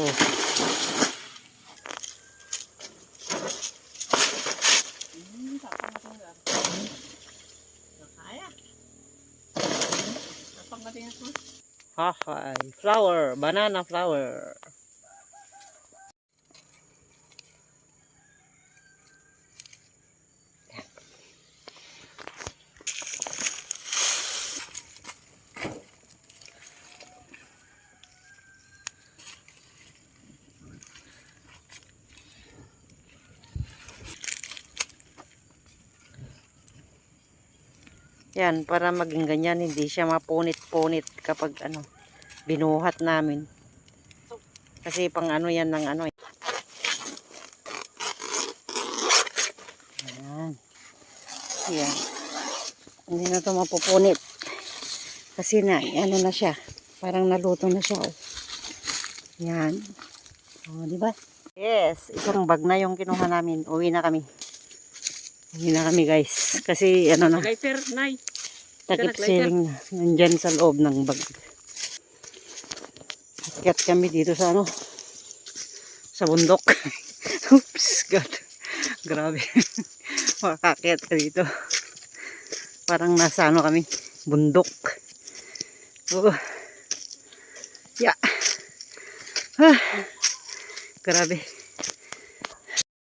Oh. Hahay. Flower. Banana flower. Yan, para maging ganyan, hindi siya mapunit-punit kapag ano, binuhat namin. Kasi pang ano yan ng ano. eh. Yan. Yan. Hindi na to mapupunit. Kasi na, ano na siya. Parang naluto na siya. Oh. Yan. O, di ba? Yes, isang bag na yung kinuha namin. Uwi na kami. Uwi na kami guys. Kasi ano na. Lighter, nay. Takip ceiling na. Nandyan sa loob ng bag. Akyat kami dito sa ano. Sa bundok. Oops, God. Grabe. Makakyat ka dito. Parang nasa ano kami. Bundok. Oh. Yeah. Ah. Grabe.